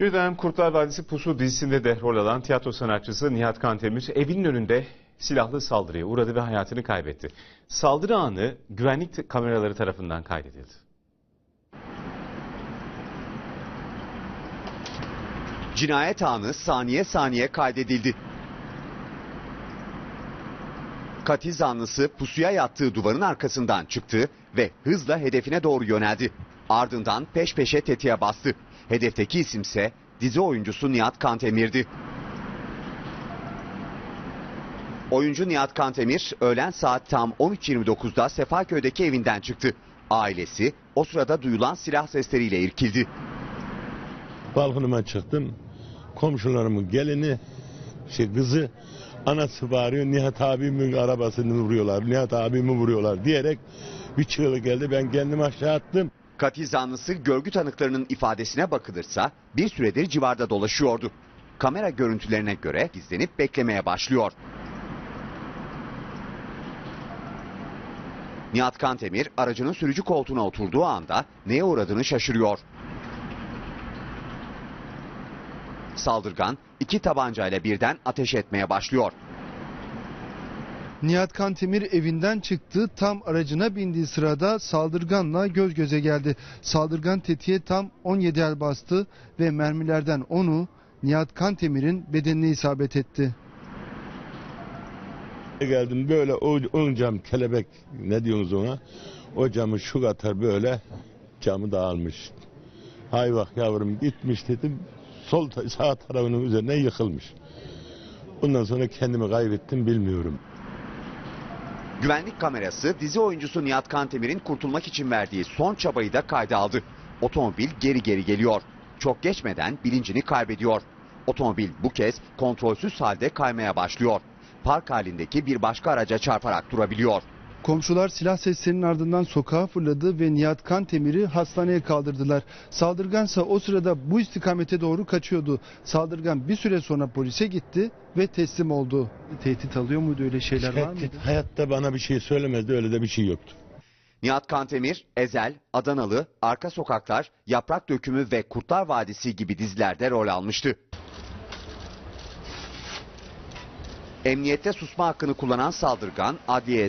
Bir dönem Kurtlar Vadisi Pusu dizisinde de rol alan tiyatro sanatçısı Nihat Kantemir evinin önünde silahlı saldırıya uğradı ve hayatını kaybetti. Saldırı anı güvenlik kameraları tarafından kaydedildi. Cinayet anı saniye saniye kaydedildi. Katil zanlısı pusuya yattığı duvarın arkasından çıktı ve hızla hedefine doğru yöneldi. Ardından peş peşe tetiğe bastı. Hedefteki isimse dizi oyuncusu Nihat Kantemir'di. Oyuncu Nihat Kantemir öğlen saat tam 13.29'da Sefaköy'deki evinden çıktı. Ailesi o sırada duyulan silah sesleriyle irkildi. Balkonuma çıktım. Komşularımın gelini, şey kızı, anası bağırıyor. Nihat abimin arabasını vuruyorlar, Nihat abimi vuruyorlar diyerek bir çığlık geldi. Ben kendimi aşağı attım. Katil zanlısı görgü tanıklarının ifadesine bakılırsa bir süredir civarda dolaşıyordu. Kamera görüntülerine göre gizlenip beklemeye başlıyor. Nihat Kantemir aracının sürücü koltuğuna oturduğu anda neye uğradığını şaşırıyor. Saldırgan iki tabancayla birden ateş etmeye başlıyor. Nihat Kantemir evinden çıktı. Tam aracına bindiği sırada saldırganla göz göze geldi. Saldırgan tetiğe tam 17 el bastı ve mermilerden onu Nihat Kantemir'in bedenine isabet etti. Geldim böyle o, ön cam kelebek ne diyorsunuz ona? O camı şu kadar böyle camı dağılmış. Hay bak yavrum gitmiş dedim. Sol sağ tarafının üzerine yıkılmış. Bundan sonra kendimi kaybettim bilmiyorum. Güvenlik kamerası dizi oyuncusu Nihat Kantemir'in kurtulmak için verdiği son çabayı da kayda aldı. Otomobil geri geri geliyor. Çok geçmeden bilincini kaybediyor. Otomobil bu kez kontrolsüz halde kaymaya başlıyor. Park halindeki bir başka araca çarparak durabiliyor. Komşular silah seslerinin ardından sokağa fırladı ve Nihat Kantemir'i hastaneye kaldırdılar. Saldırgansa o sırada bu istikamete doğru kaçıyordu. Saldırgan bir süre sonra polise gitti ve teslim oldu. Tehdit alıyor muydu öyle şeyler var mıydı? Hayatta bana bir şey söylemezdi öyle de bir şey yoktu. Nihat Kantemir, Ezel, Adanalı, Arka Sokaklar, Yaprak Dökümü ve Kurtlar Vadisi gibi dizilerde rol almıştı. Emniyette susma hakkını kullanan saldırgan adliyeye